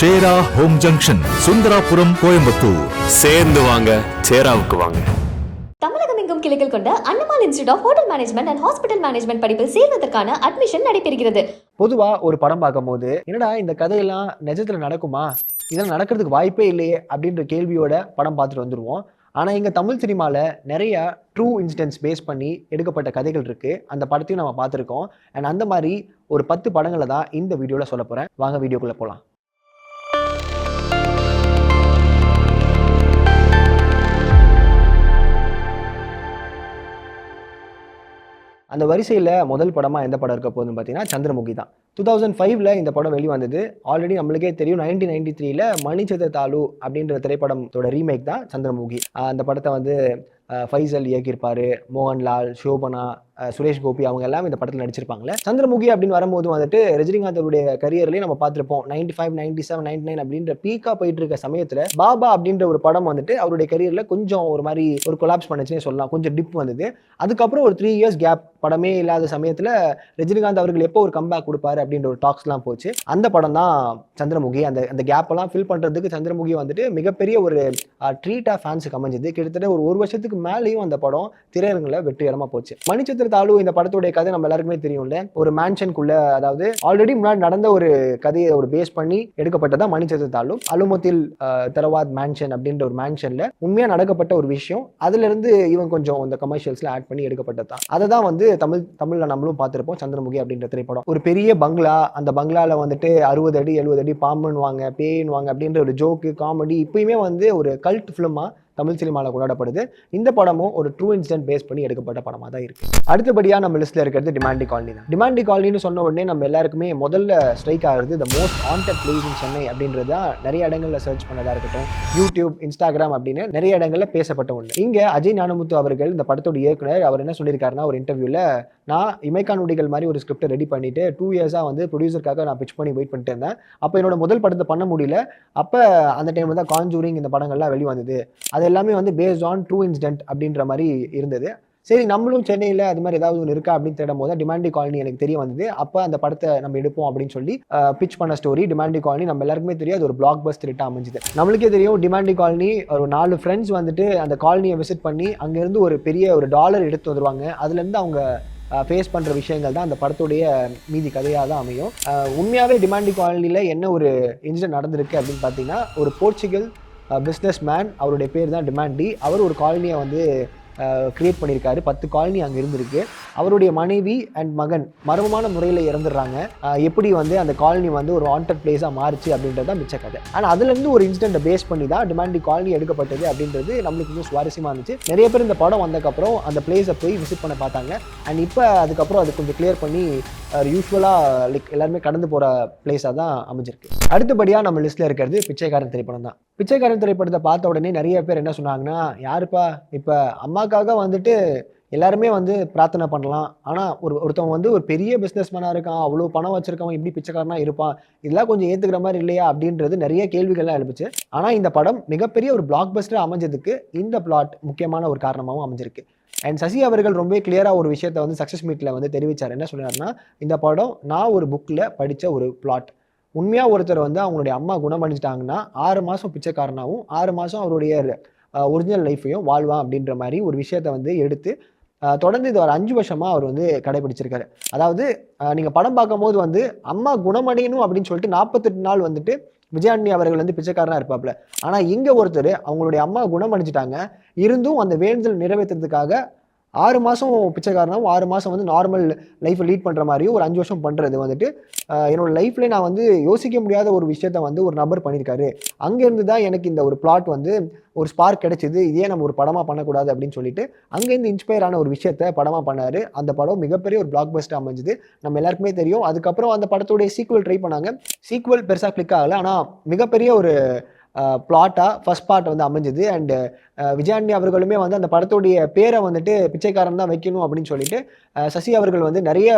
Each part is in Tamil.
சேரா ஹோம் ஜங்ஷன் சுந்தராபுரம் கோயம்புத்தூர். சேர்ந்து வாங்க சேராவுக்கு வாங்க. தமிழகம் எங்கும் கிளைகள் கொண்ட Annamal institute of hotel management and hospital management படிப்பில் சேர்வதற்கான அட்மிஷன் நடைபெறுகிறது. பொதுவாக ஒரு படம் பார்க்கும்போது என்னடா இந்த கதையெல்லாம் நிஜத்தில் நடக்குமா? இதெல்லாம் நடக்கிறதுக்கு வாய்ப்பே இல்லையே அப்படின்ற கேள்வியோட படம் பார்த்துட்டு வந்துடுவோம் ஆனால் இங்கே தமிழ் சினிமாவில் நிறைய ட்ரூ இன்சிடென்ட்ஸ் பேஸ் பண்ணி எடுக்கப்பட்ட கதைகள் இருக்குது அந்த படத்தையும் நம்ம பார்த்துருக்கோம். அண்ட் அந்த மாதிரி ஒரு பத்து படங்களை தான் இந்த வீடியோவில் சொல்ல போகிறேன் வாங்க வீடியோக்குள்ளே போகலாம் அந்த வரிசையில் முதல் படமாக எந்த படம் இருக்க போகுதுன்னு பார்த்தீங்கன்னா சந்திரமுகி தான். டூ தௌசண்ட் ஃபைவ்ல இந்த படம் வெளிவந்தது. ஆல்ரெடி நம்மளுக்கே தெரியும் நைன்டீன் நைன்டி த்ரீல மணிச்சத தாலு அப்படின்ற திரைப்படத்தோட ரீமேக் தான் சந்திரமுகி. அந்த படத்தை வந்து ஃபைசல் இயக்கியிருப்பார் மோகன்லால் சோபனா சுரேஷ் கோபி அவங்க எல்லாம் இந்த படத்தில் நடிச்சிருப்பாங்களே சந்திரமுகி அப்படின்னு வரும்போது வந்துட்டு ரஜினிகாந்த் அவருடைய கரியர்லேயே நம்ம பார்த்துருப்போம். Ninety five ninety seven ninety nine அப்படின்ற பீக்காக போயிட்டு இருக்க சமயத்தில் பாபா அப்படின்ற ஒரு படம் வந்துட்டு அவருடைய கரியரில் கொஞ்சம் ஒரு மாதிரி ஒரு கொலாப்ஸ் பண்ணுச்சுன்னே சொல்லலாம். கொஞ்சம் டிப் வந்தது. அதுக்கப்புறம் ஒரு த்ரீ இயர்ஸ் கேப் படமே இல்லாத சமயத்தில் ரஜினிகாந்த் அவர்கள் எப்போ ஒரு கம்பேக் கொடுப்பாரு அப்படின்ற ஒரு டாக்ஸ்லாம் போச்சு. அந்த படம் தான் சந்திரமுகி அந்த அந்த கேப்பெல்லாம் ஃபில் பண்ணுறதுக்கு சந்திரமுகி வந்துட்டு மிகப்பெரிய ஒரு ட்ரீட்டாக ஃபேன்ஸுக்கு அமைஞ்சது. கிட்டத்தட்ட ஒரு ஒரு வருஷத்துக்கு மேலேயும் அந்த படம் திரையரங்கில் வெற்றிகரமாக போச்சு. மணிச்சத்திர தாலு இந்த படத்துடைய கதை நம்ம எல்லாருக்குமே தெரியும்ல. ஒரு மேன்ஷனுக்குள்ள அதாவது ஆல்ரெடி முன்னாடி நடந்த ஒரு கதையை ஒரு பேஸ் பண்ணி எடுக்கப்பட்டதா மணிச்சத்திர தாலு. அலுமத்தில் தரவாத் மேன்ஷன் அப்படின்ற ஒரு மேன்ஷன்ல உண்மையாக நடக்கப்பட்ட ஒரு விஷயம். அதுல இருந்து இவன் கொஞ்சம் இந்த கமர்ஷியல்ஸில் ஆட் பண்ணி எடுக்கப்பட்டதான் அதை தான் வந்து தமிழ் தமிழில் நம்மளும் பார்த்துருப்போம் சந்திரமுகி அப்படின்ற திரைப்படம். ஒரு பெரிய பங்களா அந்த பங்களாவில் வந்துட்டு அறுபது அடி எழுபது அடி பாம்புன்னுவாங்க பேயின்வாங்க அப்படின்ற ஒரு ஜோக்கு காமெடி இப்பயுமே வந்து ஒரு கல்ட் ஃபிலிமா தமிழ் சினிமாவில் கொண்டாடப்படுது. இந்த படமும் ஒரு ட்ரூ இன்சிடென்ட் பேஸ் பண்ணி எடுக்கப்பட்ட படமாக தான் இருக்கு. அடுத்தபடியாக நம்ம லிஸ்ட்டில் இருக்கிறது டிமாண்டி காலனி தான். டிமாண்டி காலனின்னு சொன்ன உடனே நம்ம எல்லாருக்குமே முதல்ல ஸ்ட்ரைக் ஆகிறது the most haunted place in Chennai அப்படின்றது தான் நிறைய இடங்களில் சர்ச் பண்ணதாக இருக்கட்டும் யூடியூப் இன்ஸ்டாகிராம் அப்படின்னு நிறைய இடங்களில் பேசப்பட்ட ஒன்று இங்கே அஜய் ஞானமுத்து அவர்கள் இந்த படத்தோட இயக்குனர் அவர் என்ன சொல்லியிருக்காருன்னா ஒரு இன்டர்வியூவில் நான் இமைக்கா நொடிகள் மாதிரி ஒரு ஸ்கிரிப்டை ரெடி பண்ணிவிட்டு டூ இயர்ஸாக வந்து ப்ரொடியூசருக்காக நான் பிச் பண்ணி வெயிட் பண்ணிட்டு இருந்தேன். அப்போ என்னோட முதல் படத்தை பண்ண முடியல. அப்போ அந்த டைமில் தான் காஞ்சூரிங் இந்த படங்கள்லாம் வெளிவந்தது அது எல்லாமே வந்து பேஸ்ட் ஆன் ட்ரூ இன்சிடென்ட் அப்படின்ற மாதிரி இருந்தது. சரி நம்மளும் சென்னையில் அது மாதிரி ஏதாவது ஒன்று இருக்கா அப்படின்னு தேடும் போது டிமாண்டி காலனி எனக்கு தெரிய வந்தது. அப்போ அந்த படத்தை நம்ம எடுப்போம் அப்படின்னு சொல்லி பிச் பண்ண ஸ்டோரி டிமாண்டி காலனி நம்ம எல்லாருக்குமே தெரியாது அது ஒரு பிளாக் பஸ் ஹிட்டாக அமைஞ்சுது. நம்மளுக்கே தெரியும் டிமாண்டி காலனி ஒரு நாலு ஃப்ரெண்ட்ஸ் வந்துட்டு அந்த காலனியை விசிட் பண்ணி அங்கேருந்து ஒரு பெரிய ஒரு டாலர் எடுத்து வந்துருவாங்க. அதுலேருந்து அவங்க ஃபேஸ் பண்ணுற விஷயங்கள் தான் அந்த படத்துடைய மீதி கதையாக தான் அமையும். உண்மையாகவே டிமாண்டி காலனியில் என்ன ஒரு இன்சிடென்ட் நடந்திருக்கு அப்படின்னு பார்த்தீங்கன்னா ஒரு போர்ச்சுகல் பிஸ்னஸ் மேன் அவருடைய பேர் தான் டிமாண்டி அவர் ஒரு காலனியை வந்து கிரியேட் பண்ணியிருக்காரு. பத்து காலனி அங்கே இருந்திருக்கு. அவருடைய மனைவி அண்ட் மகன் மர்மமான முறையில் இறந்துடுறாங்க. எப்படி வந்து அந்த காலனி வந்து ஒரு வாண்டட் பிளேஸாக மாறுச்சு அப்படின்றது தான் மிச்ச கதை. ஆனால் அதுலேருந்து ஒரு இன்சிடென்ட்டை பேஸ் பண்ணி தான் டிமாண்டி காலனி எடுக்கப்பட்டது அப்படின்றது நம்மளுக்கு கொஞ்சம் சுவாரஸ்யமாக இருந்துச்சு. நிறைய பேர் இந்த படம் வந்ததுக்கப்புறம் அந்த பிளேஸை போய் விசிட் பண்ண பார்த்தாங்க. அண்ட் இப்போ அதுக்கப்புறம் அது கொஞ்சம் கிளியர் பண்ணி யூஸ்வலாக லைக் எல்லாருமே கடந்து போகிற பிளேஸாக தான் அமைஞ்சிருக்கு. அடுத்தபடியாக நம்ம லிஸ்ட்டில் இருக்கிறது பிச்சைக்காரன் திரைப்படம் தான். பிச்சைக்காரன் திரைப்படத்தை பார்த்த உடனே நிறைய பேர் என்ன சொன்னாங்கன்னா யாருப்பா? இப்போ அம்மாக்காக வந்துட்டு எல்லாருமே வந்து பிரார்த்தனை பண்ணலாம். ஆனால் ஒரு ஒருத்தவன் வந்து ஒரு பெரிய பிஸ்னஸ் மேனாக இருக்கான் அவ்வளோ பணம் வச்சிருக்கவன் இப்படி பிச்சைக்காரனாக இருப்பான். இதெல்லாம் கொஞ்சம் ஏற்றுக்கிற மாதிரி இல்லையா? அப்படின்றது நிறைய கேள்விகள்லாம் எழுப்பிச்சு ஆனால் இந்த படம் மிகப்பெரிய ஒரு பிளாக் பஸ்டர் அமைஞ்சதுக்கு இந்த பிளாட் முக்கியமான ஒரு காரணமாகவும் அமைஞ்சிருக்கு. அண்ட் சசி அவர்கள் ரொம்ப கிளியராக ஒரு விஷயத்த வந்து சக்ஸஸ் மீட்டில் வந்து தெரிவித்தார் என்ன சொன்னார்னா இந்த படம் நான் ஒரு புக்கில் படித்த ஒரு பிளாட் உண்மையாக ஒருத்தர் வந்து அவங்களுடைய அம்மா குணமடைஞ்சிட்டாங்கன்னா ஆறு மாதம் பிச்சைக்காரனாகவும் ஆறு மாதம் அவருடைய ஒரிஜினல் லைஃப்பையும் வாழ்வான் அப்படின்ற மாதிரி ஒரு விஷயத்த வந்து எடுத்து தொடர்ந்து இது ஒரு அஞ்சு வருஷமாக அவர் வந்து கடைபிடிச்சிருக்காரு. அதாவது நீங்கள் படம் பார்க்கும்போது வந்து அம்மா குணமடையணும் அப்படின்னு சொல்லிட்டு நாற்பத்தெட்டு நாள் வந்துட்டு விஜயாண்டி அவர்கள் வந்து பிச்சைக்காரனாக இருப்பாப்ல ஆனால் இங்கே ஒருத்தர் அவங்களுடைய அம்மா குணமடைஞ்சிட்டாங்க. இருந்தும் அந்த வேண்டுதல் நிறைவேற்றுறதுக்காக ஆறு மாதம் பிச்சைக்காரனாவும் ஆறு மாதம் வந்து நார்மல் லைஃப்பை லீட் பண்ணுற மாதிரியும் ஒரு அஞ்சு வருஷம் பண்ணுறது வந்துட்டு என்னோடய லைஃப்பில் லைஃப்ல நான் வந்து யோசிக்க முடியாத ஒரு விஷயத்த வந்து ஒரு நபர் பண்ணியிருக்காரு அங்கேருந்து தான் எனக்கு இந்த ஒரு பிளாட் வந்து ஒரு ஸ்பார்க் கிடைச்சிது. இதே நம்ம ஒரு படமாக பண்ணக்கூடாது அப்படின்னு சொல்லிட்டு அங்கேருந்து இன்ஸ்பயர் ஆன ஒரு விஷயத்த படமாக பண்ணார். அந்த படம் மிகப்பெரிய ஒரு பிளாக் பஸ்ட் அமைஞ்சுது. நம்ம எல்லாருக்குமே தெரியும். அதுக்கப்புறம் அந்த படத்துடைய சீக்குவல் ட்ரை பண்ணாங்க. சீக்குவல் பெருசாக கிளிக் ஆகலை. ஆனால் மிகப்பெரிய ஒரு பிளாட்டாக ஃபஸ்ட் பார்ட் வந்து அமைஞ்சது. அண்டு விஜயாண்டி அவர்களுமே வந்து அந்த படத்துடைய பேரை வந்துட்டு பிச்சைக்காரன் தான் வைக்கணும் அப்படின்னு சொல்லிட்டு சசி அவர்கள் வந்து நிறைய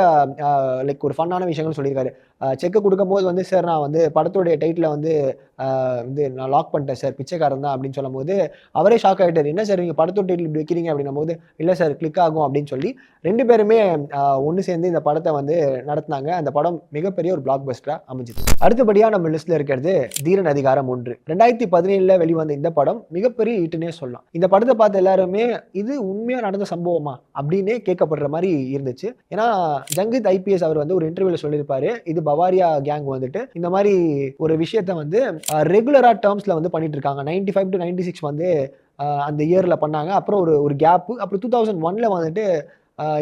லைக் ஒரு ஃபன்னான விஷயங்கள் சொல்லியிருக்காரு. செக்கு கொடுக்கும்போது வந்து சார் நான் வந்து படத்துடைய டைட்டில் வந்து வந்து நான் லாக் பண்ணிட்டேன் சார் பிச்சைக்காரன் தான் அப்படின்னு சொல்லும்போது அவரே ஷாக் ஆகிட்டார் என்ன சார் நீங்கள் படத்தொட்டி இப்படி வைக்கிறீங்க அப்படின்னும் போது இல்லை சார் கிளிக் ஆகும் அப்படின்னு சொல்லி ரெண்டு பேருமே ஒன்று சேர்ந்து இந்த படத்தை வந்து நடத்தினாங்க. அந்த படம் மிகப்பெரிய ஒரு பிளாக் பஸ்டராக அமைஞ்சிது. அடுத்தபடியாக நம்ம லிஸ்ட்டில் இருக்கிறது தீரன் அதிகாரம் ஒன்று. ரெண்டாயிரத்தி பதினேழில் வெளிவந்த இந்த படம் மிகப்பெரிய ஈட்டுனே சொல்லலாம். இந்த படத்தை பார்த்து எல்லாருமே இது உண்மையாக நடந்த சம்பவமா? அப்படின்னே கேட்கப்படுற மாதிரி இருந்துச்சு. ஏன்னா ஜங்கித் ஐபிஎஸ் அவர் வந்து ஒரு இன்டர்வியூவில் சொல்லியிருப்பாரு. இது பவாரியா கேங் வந்துட்டு. இந்த மாதிரி ஒரு விஷயத்த வந்து ரெகுலராக டேர்ம்ஸில் வந்து பண்ணிட்டு இருக்காங்க ninety five to ninety six வந்து அந்த இயரில் பண்ணாங்க. அப்புறம் ஒரு ஒரு கேப்பு அப்புறம் டூ தௌசண்ட் ஒன்ல வந்துட்டு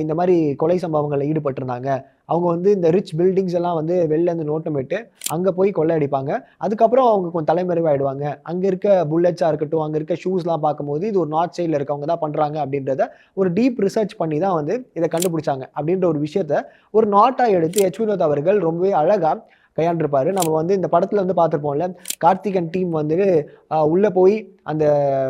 இந்த மாதிரி கொலை சம்பவங்களில் ஈடுபட்டிருந்தாங்க. அவங்க வந்து இந்த ரிச் பில்டிங்ஸ் எல்லாம் வந்து வெளில இருந்து நோட்டமிட்டு அங்கே போய் கொள்ளையடிப்பாங்க அதுக்கப்புறம் அவங்க கொஞ்சம் தலைமறைவாயிடுவாங்க. அங்கே இருக்க புல்லட்ஸாக இருக்கட்டும் அங்கே இருக்க ஷூஸ்லாம் பார்க்கும்போது இது ஒரு நார்த் சைடில் இருக்கவங்க தான் பண்ணுறாங்க அப்படின்றத ஒரு டீப் ரிசர்ச் பண்ணி தான் வந்து இதை கண்டுபிடிச்சாங்க அப்படின்ற ஒரு விஷயத்த ஒரு நாட்டாக எடுத்து எச் வினோத் அவர்கள் ரொம்பவே அழகாக கையாண்டிருப்பாரு. நம்ம வந்து இந்த படத்தில் வந்து பார்த்துருப்போம்ல கார்த்திகன் டீம் வந்து உள்ளே போய் அந்த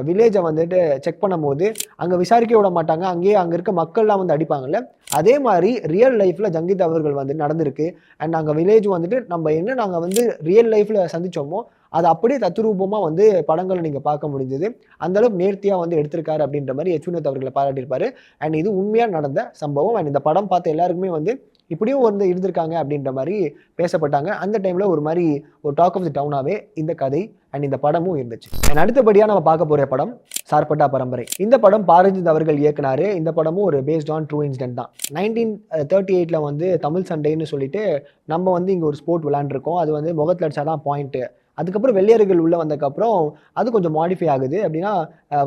வில்லேஜை வந்துட்டு செக் பண்ணும்போது அங்கே விசாரிக்க விட மாட்டாங்க. அங்கேயே அங்கே இருக்க மக்கள்லாம் வந்து அடிப்பாங்கல்ல. அதே மாதிரி ரியல் லைஃப்பில் ஜங்கித் அவர்கள் வந்து நடந்திருக்கு. அண்ட் அங்கே வில்லேஜ் வந்துட்டு நம்ம என்ன நாங்கள் வந்து ரியல் லைஃப்பில் சந்திச்சோமோ அது அப்படியே தத்ரூபமாக வந்து படங்களை நீங்கள் பார்க்க முடிஞ்சது. அந்தளவுக்கு நேர்த்தியாக வந்து எடுத்திருக்காரு அப்படின்ற மாதிரி யச்சுனத் அவர்களை பாராட்டியிருப்பாரு. அண்ட் இது உண்மையாக நடந்த சம்பவம். அண்ட் இந்த படம் பார்த்த எல்லாருக்குமே வந்து இப்படியும் வந்து இருந்திருக்காங்க அப்படின்ற மாதிரி பேசப்பட்டாங்க. அந்த டைமில் ஒரு மாதிரி ஒரு டாக் ஆஃப் தி டவுனாகவே இந்த கதை அண்ட் இந்த படமும் இருந்துச்சு. அண்ட் அடுத்தபடியாக நம்ம பார்க்க போகிற படம் சார்பட்டா பரம்பரை. இந்த படம் பாரஞ்சித் அவர்கள் இயக்குனாரு. இந்த படமும் ஒரு பேஸ்ட் ஆன் ட்ரூ இன்சிடென்ட் தான். நைன்டீன் தேர்ட்டி எயிட்டில் வந்து தமிழ் சண்டைன்னு சொல்லிட்டு நம்ம வந்து இங்கே ஒரு ஸ்போர்ட் விளாண்டுருக்கோம் அது வந்து முகத்தில் அடிச்சா தான் பாயிண்ட்டு அதுக்கப்புறம் வெள்ளையர்கள் உள்ளே வந்ததுக்கப்புறம் அது கொஞ்சம் மாடிஃபை ஆகுது. அப்படின்னா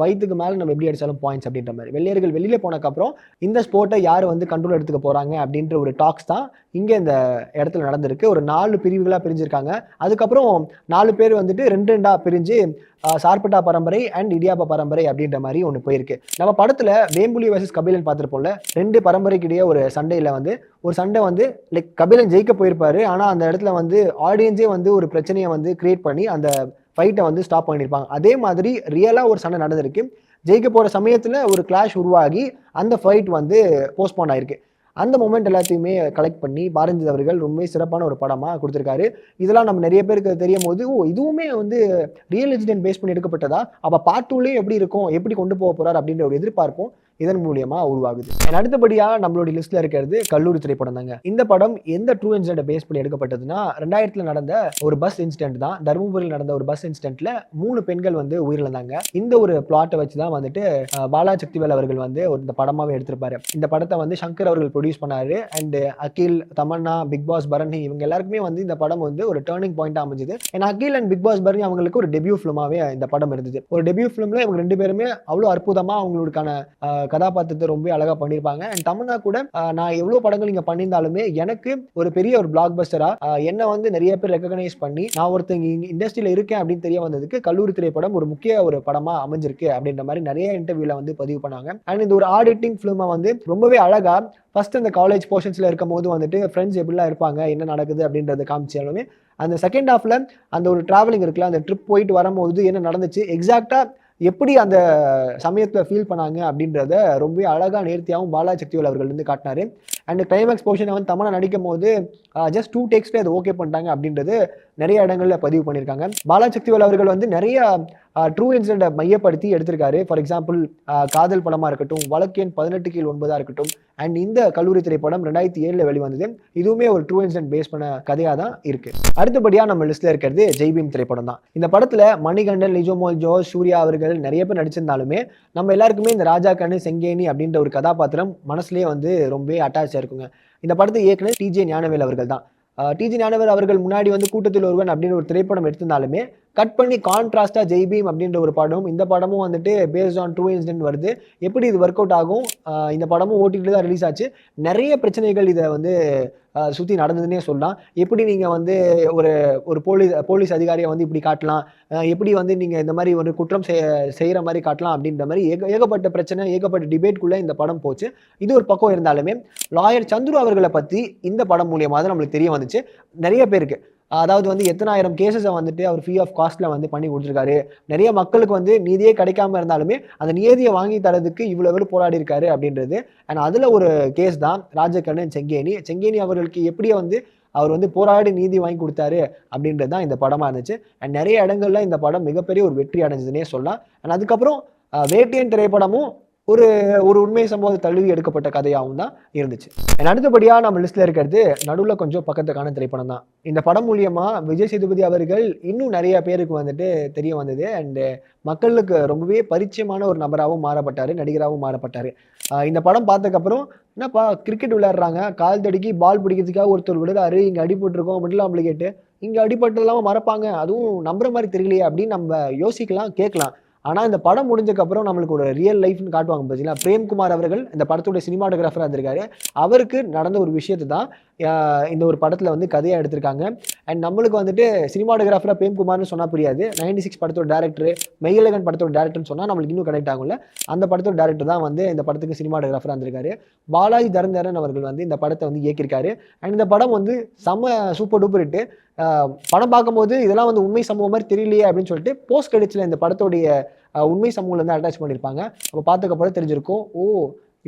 வயிற்றுக்கு மேலே நம்ம எப்படி அடிச்சாலும் பாயிண்ட்ஸ் அப்படின்ற மாதிரி. வெள்ளையர்கள் வெளியில் போனதுக்கப்புறம் இந்த ஸ்போர்ட்டை யார் வந்து கண்ட்ரோல் எடுத்துக்க போகிறாங்க அப்படின்ற ஒரு டாக்ஸ் தான் இங்கே இந்த இடத்துல நடந்திருக்கு. ஒரு நாலு பிரிவுகளாக பிரிஞ்சிருக்காங்க. அதுக்கப்புறம் நாலு பேர் வந்துட்டு ரெண்டு ரெண்டாக பிரிஞ்சு சார்பட்டா பரம்பரை அண்ட் இடியாப்பா பரம்பரை அப்படின்ற மாதிரி ஒன்று போயிருக்கு. நம்ம படத்தில் வேம்புலி வர்சஸ் கபிலன் பார்த்துருப்போம்ல ரெண்டு பரம்பரைக்கிடையே ஒரு சண்டையில் வந்து ஒரு சண்டை வந்து லைக் கபிலன் ஜெயிக்க போயிருப்பாரு. ஆனால் அந்த இடத்துல வந்து ஆடியன்ஸே வந்து ஒரு பிரச்சனையை வந்து கிரியேட் பண்ணி அந்த ஃபைட்டை வந்து ஸ்டாப் பண்ணியிருப்பாங்க அதே மாதிரி ரியலாக ஒரு சண்டை நடந்திருக்கு. ஜெயிக்க போகிற சமயத்தில் ஒரு கிளாஷ் உருவாகி அந்த ஃபைட் வந்து போஸ்ட்போன் ஆயிருக்கு. அந்த மூமெண்ட் எல்லாத்தையுமே கலெக்ட் பண்ணி பாரஞ்சித் அவர்கள் ரொம்பவே சிறப்பான ஒரு படமாக கொடுத்துருக்காரு. இதெல்லாம் நம்ம நிறைய பேருக்கு தெரியும் போது ஓ இதுவுமே வந்து ரியல் இன்சிடென்ட் பேஸ் பண்ணி எடுக்கப்பட்டதா? அப்போ பார்ட் டூலேயும் எப்படி இருக்கும்? எப்படி கொண்டு போக போகிறார் அப்படின்ற ஒரு எதிர்பார்ப்பும் இதன் மூலியமா உருவாகுது. அடுத்தபடியாக நம்மளுடைய லிஸ்ட்ல இருக்கிறது கல்லூரி திரைப்படம் தாங்க. இந்த படம் எந்த ட்ரூ இன்சிடென்ட் பேஸ் பண்ணி எடுக்கப்பட்டதுன்னா ரெண்டாயிரத்துல நடந்த ஒரு பஸ் இன்சிடென்ட் தான். தருமபுரியில் நடந்த ஒரு பஸ் இன்சிடென்ட்ல மூணு பெண்கள் வந்து உயிரிழந்தாங்க. இந்த ஒரு பிளாட்டை வச்சு தான் வந்துட்டு பாலா சக்திவேல் அவர்கள் வந்து ஒரு இந்த படமாவே எடுத்திருப்பாரு. இந்த படத்தை வந்து சங்கர் அவர்கள் ப்ரொடியூஸ் பண்ணாரு. And Akhil Tamannaah Bigg Boss Bharani இவங்க எல்லாருக்குமே வந்து இந்த படம் வந்து ஒரு டேர்னிங் பாயிண்ட் அமைஞ்சது. ஏன்னா Akhil and Bigg Boss Bharani அவங்களுக்கு ஒரு டெபியூ ஃபிலிமாவே இந்த படம் இருந்தது. ஒரு டெபியூ ஃபிலிம்ல இவங்க ரெண்டு பேருமே அவ்வளோ அற்புதமா அவங்களுக்கான கதாபாத்திரத்தை ரொம்ப அழகா பண்ணியிருப்பாங்க. அண்ட் தமிழ்னா கூட நான் எவ்வளோ படங்கள் இங்க பண்ணியிருந்தாலுமே எனக்கு ஒரு பெரிய ஒரு பிளாக் பஸ்டரா என்ன வந்து நிறைய பேர் ரெக்கக்னைஸ் பண்ணி நான் ஒருத்தங்க இண்டஸ்ட்ரியில இருக்கேன் அப்படின்னு தெரிய வந்ததுக்கு கல்லூரி திரைப்படம் ஒரு முக்கிய ஒரு படமா அமைஞ்சிருக்கு அப்படின்ற மாதிரி நிறைய இன்டர்வியூல வந்து பதிவு பண்ணாங்க. அண்ட் இந்த ஒரு ஆடிட்டிங் ஃபிலிமை வந்து ரொம்பவே அழகா ஃபர்ஸ்ட் அந்த காலேஜ் போர்ஷன்ஸ்ல இருக்கும் போது வந்துட்டு ஃப்ரெண்ட்ஸ் எப்படிலாம் இருப்பாங்க என்ன நடக்குது அப்படின்றத காமிச்சாலுமே அந்த செகண்ட் ஹாஃப்ல அந்த ஒரு டிராவலிங் இருக்குல்ல அந்த ட்ரிப் போயிட்டு வரும்போது என்ன நடந்துச்சு எக்ஸாக்டா எப்படி அந்த சமயத்தில் ஃபீல் பண்ணாங்க அப்படின்றத ரொம்ப அழகாக நேர்த்தியாகவும் பாலா சக்திவேல் அவர்கள் வந்து காட்டினார். அண்ட் கிளைமேக்ஸ் போர்ஷனை வந்து தமனா நடிக்கும் போது ஜஸ்ட் டூ டேக்ஸ்லேயே அதை ஓகே பண்ணிட்டாங்க அப்படின்றது நிறைய இடங்களில் பதிவு பண்ணியிருக்காங்க. பாலாசக்திவேல் அவர்கள் வந்து நிறைய ட்ரூ இன்சிடென்ட்டை மையப்படுத்தி எடுத்திருக்காரு. ஃபார் எக்ஸாம்பிள் காதல் படமாக இருக்கட்டும் வழக்கேன் பதினெட்டு கீழ் ஒன்பதாக இருக்கட்டும் அண்ட் இந்த கல்லூரி திரைப்படம் ரெண்டாயிரத்தி ஏழில் வெளிவந்தது. இதுவுமே ஒரு ட்ரூ இன்சிடென்ட் பேஸ் பண்ண கதையாக தான் இருக்குது அடுத்தபடியாக நம்ம லிஸ்ட்டில் இருக்கிறது ஜெய்பீம் திரைப்படம் தான். இந்த படத்தில் மணிகண்டன் நிஜோமோல் ஜோஸ் சூர்யா அவர்கள் நிறைய பேர் நடிச்சிருந்தாலுமே நம்ம எல்லாருக்குமே இந்த ராஜா கண்ணு செங்கேனி அப்படின்ற ஒரு கதாபாத்திரம் மனசுலேயே வந்து ரொம்பவே அட்டாச் இருக்குங்க. இந்த படத்தை இயக்குனர் டிஜே ஞானவேல் அவர்கள் தான். டிஜி ஞானவர் அவர்கள் முன்னாடி வந்து கூட்டத்தில் ஒருவன் அப்படின்னு ஒரு திரைப்படம் எடுத்திருந்தாலுமே கட் பண்ணி கான்ட்ராஸ்டாக ஜெய்பீம் அப்படின்ற ஒரு படம் இந்த படமும் வந்துட்டு பேஸ்ட் ஆன் ட்ரூ இன்சிடென்ட் வருது. எப்படி இது ஒர்க் அவுட் ஆகும் இந்த படமும் ஓட்டிகிட்டு தான் ரிலீஸ் ஆச்சு. நிறைய பிரச்சனைகள் இதை வந்து சுற்றி நடந்ததுன்னே சொல்லலாம். எப்படி நீங்கள் வந்து ஒரு ஒரு போலீஸ் போலீஸ் அதிகாரியை வந்து இப்படி காட்டலாம்? எப்படி வந்து நீங்கள் இந்த மாதிரி ஒரு குற்றம் செய்ய செய்கிற மாதிரி காட்டலாம் அப்படின்ற மாதிரி ஏக ஏகப்பட்ட பிரச்சனை ஏகப்பட்ட டிபேட்குள்ளே இந்த படம் போச்சு. இது ஒரு பக்கம் இருந்தாலுமே லாயர் சந்துரு அவர்களை பற்றி இந்த படம் மூலியமாக தான் நம்மளுக்கு தெரிய வந்துச்சு. நிறைய பேருக்கு. அதாவது வந்து எத்தனாயிரம் கேசஸை வந்துட்டு அவர் ஃப்ரீ ஆஃப் காஸ்ட்டில் வந்து பண்ணி கொடுத்துருக்காரு. நிறைய மக்களுக்கு வந்து நீதியே கிடைக்காம இருந்தாலுமே அந்த நீதியை வாங்கி தரதுக்கு இவ்வளோ பேர் போராடி இருக்காரு அப்படின்றது. அண்ட் அதில் ஒரு கேஸ் தான் ராஜகண்ணன் செங்கேனி. செங்கேனி அவர்களுக்கு எப்படியே வந்து அவர் வந்து போராடி நீதி வாங்கி கொடுத்தாரு அப்படின்றது தான் இந்த படமாக இருந்துச்சு. அண்ட் நிறைய இடங்கள்ல இந்த படம் மிகப்பெரிய ஒரு வெற்றி அடைஞ்சதுன்னே சொல்லலாம். அண்ட் அதுக்கப்புறம் வேட்டியன் திரைப்படமும் ஒரு ஒரு உண்மை சம்பவத்தை தழுவி எடுக்கப்பட்ட கதையாகவும் தான் இருந்துச்சு. And அடுத்தபடியாக நம்ம லிஸ்ட்டில் இருக்கிறது நடுவில் கொஞ்சம் பக்கத்துக்கான திரைப்படம் தான். இந்த படம் மூலியமாக விஜய் சேதுபதி அவர்கள் இன்னும் நிறைய பேருக்கு வந்துட்டு தெரிய வந்தது. அண்டு மக்களுக்கு ரொம்பவே பரிச்சயமான ஒரு நபராகவும் மாறப்பட்டார் நடிகராகவும் மாறப்பட்டார். இந்த படம் பார்த்ததுக்கப்புறம் என்னப்பா கிரிக்கெட் விளையாடுறாங்க. கால் தடுக்கி பால் பிடிக்கிறதுக்காக ஒருத்தர் விடுறாரு இங்கே அடிபட்டுருக்கோம் அப்படின்லாம் நம்மளுக்கு கேட்டு இங்கே அடிபட்டதெல்லாம் மறப்பாங்க. அதுவும் நம்புற மாதிரி தெரியலையே அப்படின்னு நம்ம யோசிக்கலாம் கேட்கலாம். ஆனால் இந்த படம் முடிஞ்சக்கப்புறம் நம்மளுக்கு ஒரு ரியல் லைஃப்னு காட்டுவாங்க பார்த்தீங்களா பிரேம்குமார் அவர்கள் இந்த படத்தோட சினிமாட்டோகிராஃபராக இருந்திருக்காரு. அவருக்கு நடந்த ஒரு விஷயத்தை தான் இந்த ஒரு படத்தில் வந்து கதையாக எடுத்திருக்காங்க. அண்ட் நம்மளுக்கு வந்துட்டு சினிமாட்டோகிராஃபராக பிரேம்குமார்னு சொன்னால் புரியாது. நைன்டி சிக்ஸ் படத்தோட டேரக்டர் மெய்யலகன் படத்தோட டேரக்டர்னு சொன்னால் நம்மளுக்கு இன்னும் கனெக்ட் ஆகும்ல. அந்த படத்தோட டேரக்டர் தான் வந்து இந்த படத்துக்கு சினிமாட்டோகிராஃபராக இருந்திருக்காரு. பாலாஜி தரந்தரன் அவர்கள் வந்து இந்த படத்தை வந்து இயக்கியிருக்காரு. அண்ட் இந்த படம் வந்து செம்ம சூப்பர் டூப்பர் ஹிட்டு படம் பார்க்கும்போது இதெல்லாம் வந்து உண்மை சம்பவம் மாதிரி தெரியலையே அப்படின்னு சொல்லிட்டு போஸ்ட் கிரெடிட்ஸில் இந்த படத்தோடைய உண்மை சம்பவம் வந்து அட்டாச் பண்ணியிருப்பாங்க. அப்போ பார்த்ததுக்கப்புறம் தெரிஞ்சிருக்கும் ஓ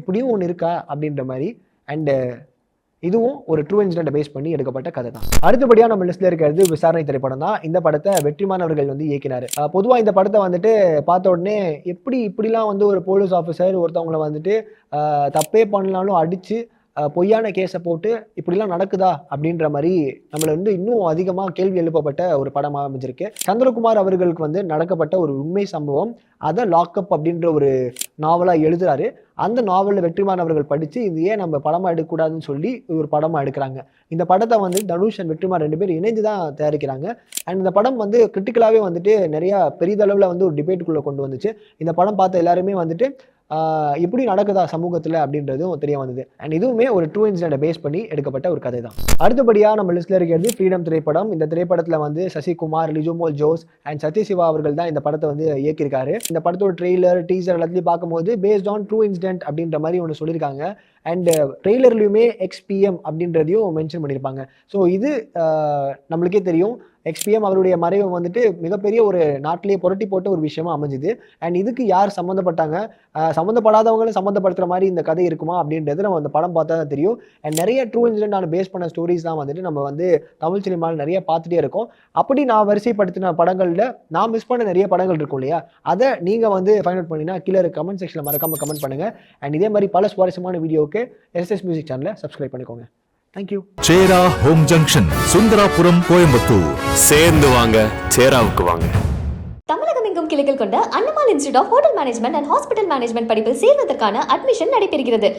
இப்படியும் ஒன்று இருக்கா? அப்படின்ற மாதிரி. அண்டு இதுவும் ஒரு ட்ரூ இன்சிடென்ட் பேஸ் பண்ணி எடுக்கப்பட்ட கதை தான். அடுத்தபடியாக நம்ம லிஸ்ட்ல இருக்கிறது விசாரணை திரைப்படம் தான். இந்த படத்தை வெற்றிமான் அவர்கள் வந்து இயக்கினார். பொதுவாக இந்த படத்தை வந்துட்டு பார்த்த உடனே எப்படி இப்படிலாம் வந்து ஒரு போலீஸ் ஆஃபீஸர் ஒருத்தவங்களை வந்துட்டு தப்பே பண்ணலாலும் அடித்து பொய்யான கேஸை போட்டு இப்படிலாம் நடக்குதா அப்படின்ற மாதிரி நம்மளை வந்து இன்னும் அதிகமாக கேள்வி எழுப்பப்பட்ட ஒரு படமாக அமைஞ்சிருக்கு. சந்திரகுமார் அவர்களுக்கு வந்து நடக்கப்பட்ட ஒரு உண்மை சம்பவம் அதை லாக்அப் அப்படின்ற ஒரு நாவலாக எழுதுறாரு. அந்த நாவலில் வெற்றிமான் அவர்கள் படித்து இது ஏன் நம்ம படமாக எடுக்கக்கூடாதுன்னு சொல்லி ஒரு படமாக எடுக்கிறாங்க. இந்த படத்தை வந்து தனுஷ் அண்ட் வெற்றிமார் ரெண்டு பேர் இணைந்து தான் தயாரிக்கிறாங்க. அண்ட் இந்த படம் வந்து கிரிட்டிக்கலாகவே வந்துட்டு நிறையா பெரிதளவில் வந்து ஒரு டிபேட்டுக்குள்ளே கொண்டு வந்துச்சு. இந்த படம் பார்த்த எல்லாருமே வந்துட்டு எப்படி நடக்குதா சமூகத்தில் அப்படின்றதும் தெரிய வந்தது. அண்ட் இதுவுமே ஒரு ட்ரூ இன்சிடென்ட்டை பேஸ் பண்ணி எடுக்கப்பட்ட ஒரு கதை தான் அடுத்தபடியாக நம்ம லிஸ்ட்டில் இருக்கிறது ஃப்ரீடம் திரைப்படம். இந்த திரைப்படத்தில் வந்து சசிகுமார் லிஜுமோல் ஜோஸ் அண்ட் சத்யசிவா அவர்கள் தான் இந்த படத்தை வந்து இயக்கியிருக்காரு. இந்த படத்தோட ட்ரெய்லர் டீசர் எல்லாத்தையும் பார்க்கும்போது பேஸ்ட் ஆன் ட்ரூ இன்சிடென்ட் அப்படின்ற மாதிரி ஒன்று சொல்லியிருக்காங்க. அண்ட் ட்ரெய்லர்லையுமே எக்ஸ்பிஎம் அப்படின்றதையும் மென்ஷன் பண்ணியிருப்பாங்க ஸோ இது uh, நம்மளுக்கே தெரியும். எக்ஸ்பிஎம் அவருடைய மறைவு வந்துட்டு மிகப்பெரிய ஒரு நாட்டிலேயே புரட்டி போட்ட ஒரு விஷயமா அமைஞ்சுது. அண்ட் இதுக்கு யார் சம்மந்தப்பட்டாங்க சம்மந்தப்படாதவங்களும் சம்மந்தப்படுத்துகிற மாதிரி இந்த கதை இருக்குமா அப்படின்றது நம்ம அந்த படம் பார்த்தா தான் தெரியும். அண்ட் நிறைய ட்ரூ இன்சிடென்ட் பேஸ் பண்ண ஸ்டோரிஸ் தான் வந்துட்டு நம்ம வந்து தமிழ் சினிமாவில் நிறைய பார்த்துட்டே இருக்கோம். அப்படி நான் வரிசைப்படுத்தின படங்களில் நான் மிஸ் பண்ண நிறைய படங்கள் இருக்கும் இல்லையா? அதை நீங்கள் வந்து ஃபைண்ட் அவுட் பண்ணினா கீழே கமெண்ட் செக்ஷனில் மறக்காமல் கமெண்ட் பண்ணுங்கள் அண்ட் இதே மாதிரி பல சுவாரஸ்யமான வீடியோவுக்கு எஸ்எஸ் மியூசிக் சேனலை சப்ஸ்கிரைப் பண்ணிக்கோங்க. Thank you Sera home junction Sundarapuram Coimbatore. சேர்ந்து வாங்க சேராவுக்கு வாங்க. தமிழகம் எங்கும் கிளைகள் கொண்ட Annamal institute of hotel management and hospital management படிப்பில் சேர்வதற்கான அட்மிஷன் நடைபெறுகிறது.